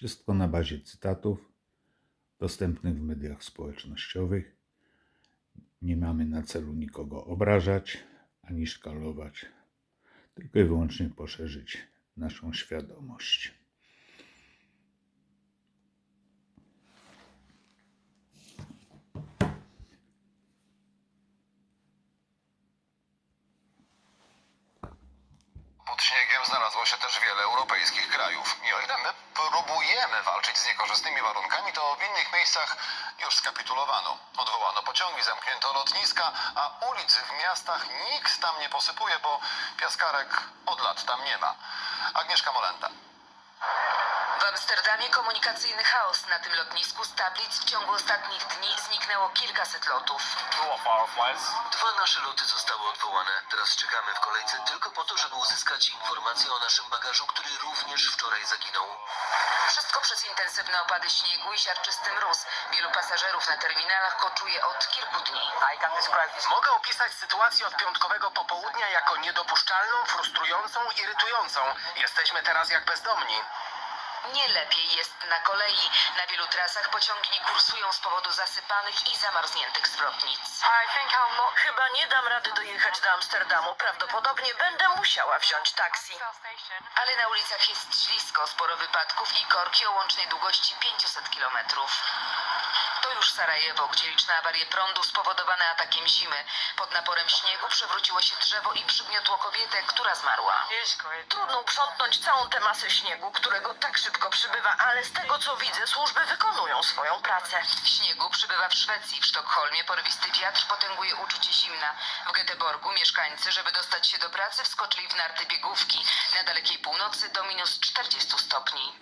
Wszystko na bazie cytatów dostępnych w mediach społecznościowych. Nie mamy na celu nikogo obrażać ani szkalować, tylko i wyłącznie poszerzyć naszą świadomość. Się też wiele europejskich krajów. I o ile my próbujemy walczyć z niekorzystnymi warunkami, to w innych miejscach już skapitulowano. Odwołano pociągi, zamknięto lotniska, a ulic w miastach nikt tam nie posypuje, bo piaskarek od lat tam nie ma. Agnieszka Molenda. W Amsterdamie komunikacyjny chaos na tym lotnisku z tablic w ciągu ostatnich dni zniknęło kilkaset lotów. Dwa nasze loty zostały odwołane. Teraz czekamy w kolejce tylko po to, żeby uzyskać informacje o naszym bagażu, który również wczoraj zaginął. Wszystko przez intensywne opady śniegu i siarczysty mróz. Wielu pasażerów na terminalach koczuje od kilku dni. Mogę opisać sytuację od piątkowego popołudnia jako niedopuszczalną, frustrującą, irytującą. Jesteśmy teraz jak bezdomni. Nie lepiej jest na kolei. Na wielu trasach pociągi kursują z powodu zasypanych i zamarzniętych zwrotnic. Chyba nie dam rady dojechać do Amsterdamu. Prawdopodobnie będę musiała wziąć taksi. Ale na ulicach jest ślisko, sporo wypadków i korki o łącznej długości 500 kilometrów. To już Sarajewo, gdzie liczne awarie prądu spowodowane atakiem zimy. Pod naporem śniegu przewróciło się drzewo i przygniotło kobietę, która zmarła. Trudno uprzątnąć całą tę masę śniegu, którego tak szybko przybywa, ale z tego co widzę, służby wykonują swoją pracę. Śniegu przybywa w Szwecji. W Sztokholmie porwisty wiatr potęguje uczucie zimna. W Göteborgu mieszkańcy, żeby dostać się do pracy, wskoczyli w narty biegówki. Na dalekiej północy do minus 40 stopni.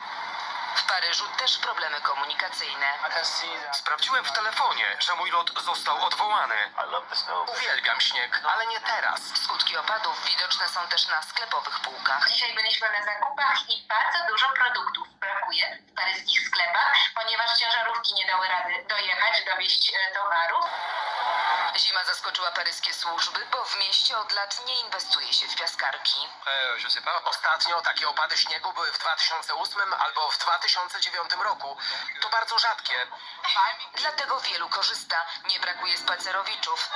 W Paryżu też problemy komunikacyjne. Sprawdziłem w telefonie, że mój lot został odwołany. Uwielbiam śnieg, ale nie teraz. Skutki opadów widoczne są też na sklepowych półkach. Dzisiaj byliśmy na zakupach i bardzo dużo produktów brakuje w paryskich sklepach, ponieważ ciężarówki nie dały rady dojechać, dowieść e, towarów. Zima zaskoczyła paryskie służby, bo w mieście od lat nie inwestuje się w piaskarki. Ostatnio takie opady śniegu były w 2008 albo w 2009 roku. To bardzo rzadkie. Dlatego wielu korzysta. Nie brakuje spacerowiczów.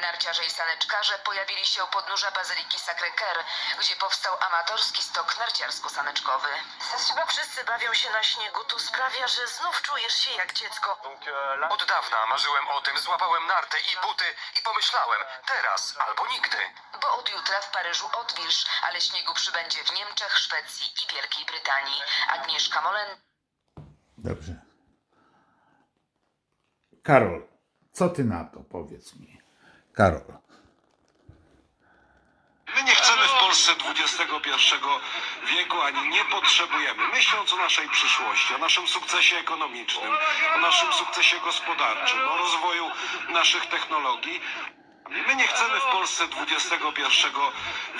Narciarze i saneczkarze pojawili się u podnóża Bazyliki Sacré-Cœur, gdzie powstał amatorski stok narciarsko-saneczkowy. Wszyscy bawią się na śniegu, to sprawia, że znów czujesz się jak dziecko. Od dawna marzyłem o tym, złapałem narty i buty i pomyślałem, teraz albo nigdy. Bo od jutra w Paryżu odwilż, ale śniegu przybędzie w Niemczech, Szwecji i Wielkiej Brytanii. Agnieszka Molen. Dobrze. Karol, co ty na to? Powiedz mi. Karol. My nie chcemy Polsce XXI wieku, ani nie potrzebujemy, myśląc o naszej przyszłości, o naszym sukcesie ekonomicznym, o naszym sukcesie gospodarczym, o rozwoju naszych technologii. My nie chcemy w Polsce XXI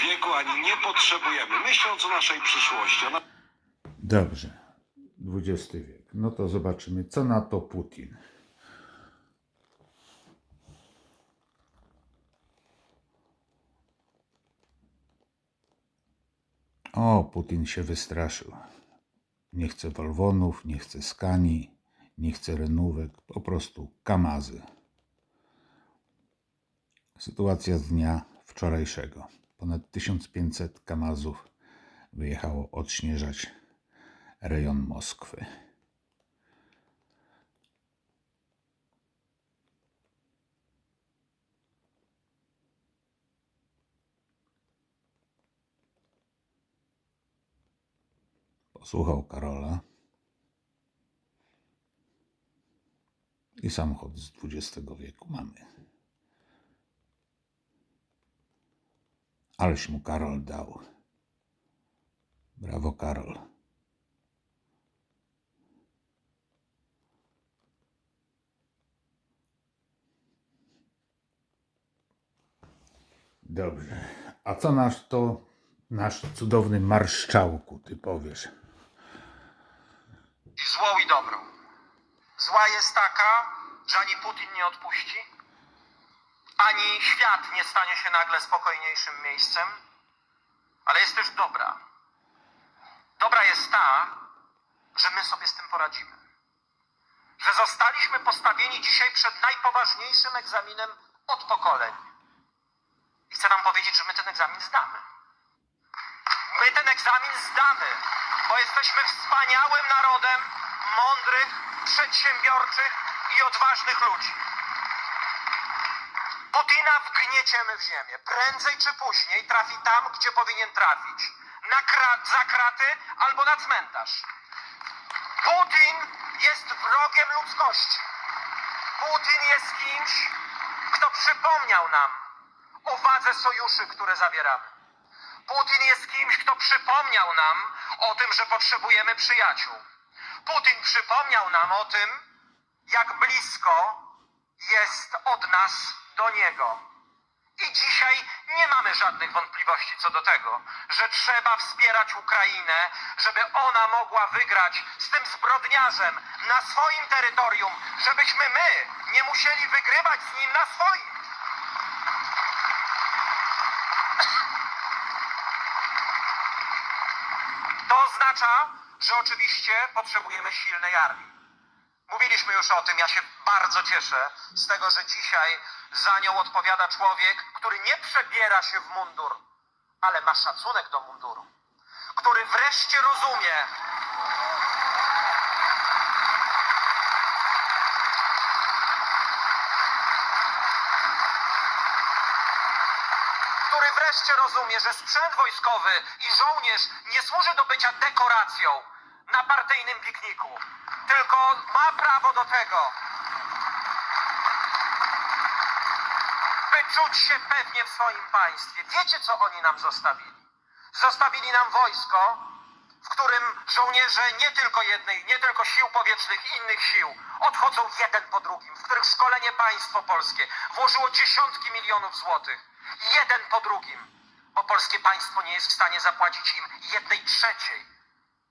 wieku, ani nie potrzebujemy, myśląc o naszej przyszłości, o na... Dobrze. XX wiek. No to zobaczymy, co na to Putin. O, Putin się wystraszył. Nie chce Wolwonów, nie chce Skani, nie chce Renówek, po prostu Kamazy. Sytuacja z dnia wczorajszego. Ponad 1500 Kamazów wyjechało odśnieżać rejon Moskwy. Posłuchał Karola i samochód z XX wieku mamy. Aleś mu Karol dał. Brawo, Karol. Dobrze. A co nasz to nasz cudowny marszczałku, ty powiesz? I złą i dobrą. Zła jest taka, że ani Putin nie odpuści, ani świat nie stanie się nagle spokojniejszym miejscem, ale jest też dobra. Dobra jest ta, że my sobie z tym poradzimy. Że zostaliśmy postawieni dzisiaj przed najpoważniejszym egzaminem od pokoleń. I chcę nam powiedzieć, że my ten egzamin zdamy. My ten egzamin zdamy, bo jesteśmy wspaniałym narodem mądrych, przedsiębiorczych i odważnych ludzi. Putina wgnieciemy w ziemię. Prędzej czy później trafi tam, gdzie powinien trafić. Na krat, za kraty albo na cmentarz. Putin jest wrogiem ludzkości. Putin jest kimś, kto przypomniał nam o wadze sojuszy, które zawieramy. Putin jest kimś, kto przypomniał nam o tym, że potrzebujemy przyjaciół. Putin przypomniał nam o tym, jak blisko jest od nas do niego. I dzisiaj nie mamy żadnych wątpliwości co do tego, że trzeba wspierać Ukrainę, żeby ona mogła wygrać z tym zbrodniarzem na swoim terytorium, żebyśmy my nie musieli wygrywać z nim na swoim. To oznacza, że oczywiście potrzebujemy silnej armii. Mówiliśmy już o tym, ja się bardzo cieszę z tego, że dzisiaj za nią odpowiada człowiek, który nie przebiera się w mundur, ale ma szacunek do munduru. Który wreszcie rozumie, który wreszcie rozumie, że sprzęt wojskowy i żołnierz nie służy do bycia dekoracją na partyjnym pikniku, tylko ma prawo do tego, by czuć się pewnie w swoim państwie. Wiecie, co oni nam zostawili? Zostawili nam wojsko, w którym żołnierze nie tylko jednej, nie tylko sił powietrznych, innych sił odchodzą jeden po drugim, w których szkolenie państwo polskie włożyło dziesiątki milionów złotych, jeden po drugim, bo polskie państwo nie jest w stanie zapłacić im jednej trzeciej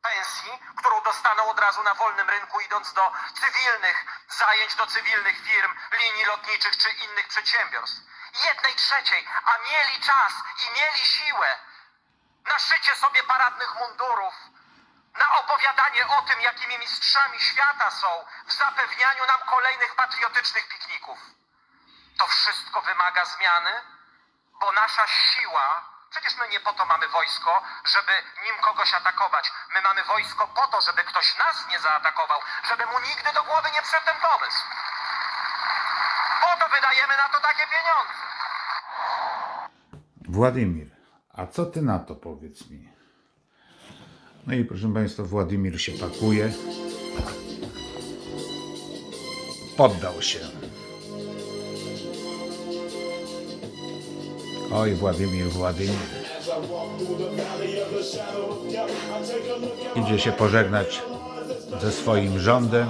pensji, którą dostaną od razu na wolnym rynku, idąc do cywilnych zajęć, do cywilnych firm, linii lotniczych czy innych przedsiębiorstw. Jednej trzeciej, a mieli czas i mieli siłę na szycie sobie paradnych mundurów, na opowiadanie o tym, jakimi mistrzami świata są w zapewnianiu nam kolejnych patriotycznych pikników. To wszystko wymaga zmiany, bo nasza siła, przecież my nie po to mamy wojsko, żeby nim kogoś atakować. My mamy wojsko po to, żeby ktoś nas nie zaatakował, żeby mu nigdy do głowy nie wszedł ten pomysł. Po to wydajemy na to takie pieniądze. Władimir, a co ty na to powiedz mi? No i proszę Państwa, Władimir się pakuje. Poddał się. Oj, Władimir, Władimir. Idzie się pożegnać ze swoim rządem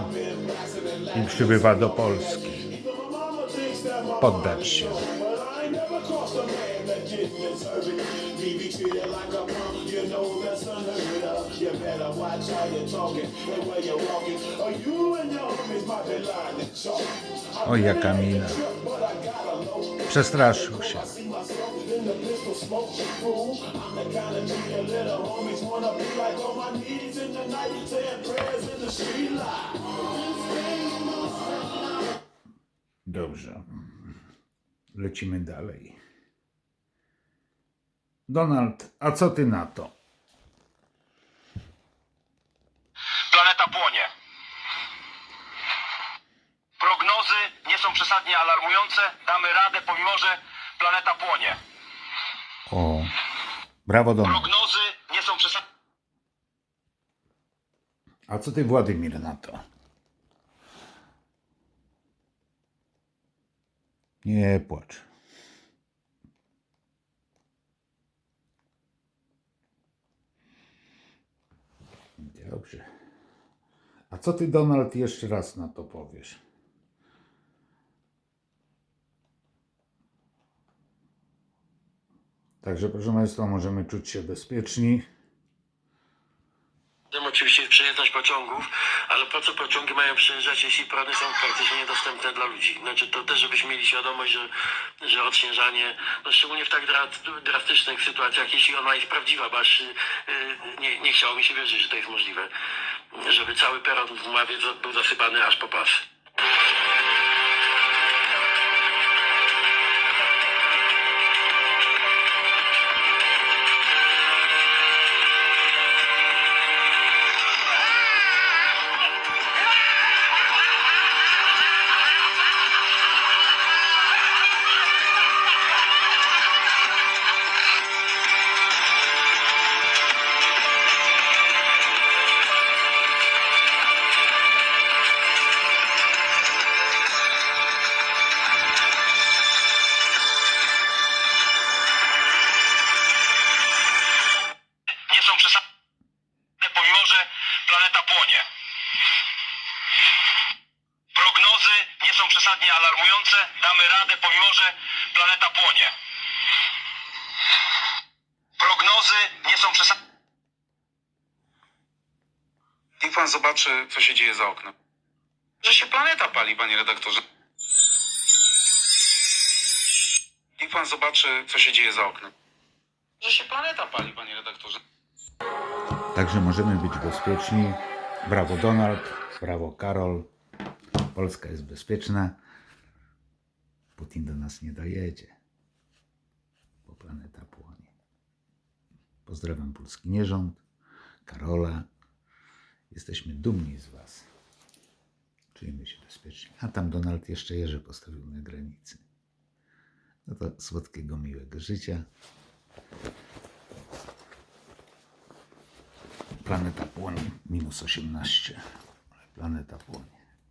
i przybywa do Polski. Poddać się. Oj, jaka mina. Przestraszył się. Dobrze. Lecimy dalej. Donald, a co ty na to? Planeta płonie. Prognozy nie są przesadnie alarmujące. Damy radę, pomimo że planeta płonie. O, brawo Donald. Prognozy nie są przesadnie. A co ty, Władimir, na to? Nie płacz. Dobrze. A co ty, Donald, jeszcze raz na to powiesz? Także, proszę Państwa, możemy czuć się bezpieczni. Oczywiście przejeżdżać pociągów, ale po co pociągi mają przejeżdżać, jeśli prądy są praktycznie niedostępne dla ludzi? Znaczy to też, żebyśmy mieli świadomość, że, że odśnieżanie, no szczególnie w tak dra, drastycznych sytuacjach, jeśli ona jest prawdziwa, bo aż yy, nie, nie chciało mi się wierzyć, że to jest możliwe. żeby cały peron w Mławie był zasypany aż po pas. Są przesadnie alarmujące. Damy radę, pomimo że planeta płonie. Prognozy nie są przesadnie. Niech pan zobaczy, co się dzieje za oknem. Że się planeta pali, panie redaktorze. Niech pan zobaczy, co się dzieje za oknem. Że się planeta pali, panie redaktorze. Także możemy być bezpieczni. Brawo Donald, brawo Karol. Polska jest bezpieczna. Putin do nas nie dojedzie, bo planeta płonie. Pozdrawiam polski nierząd, Karola. Jesteśmy dumni z Was. Czujemy się bezpiecznie. A tam Donald jeszcze jeże postawił na granicy. No to słodkiego, miłego życia. Planeta płonie, minus 18. Ale planeta płonie.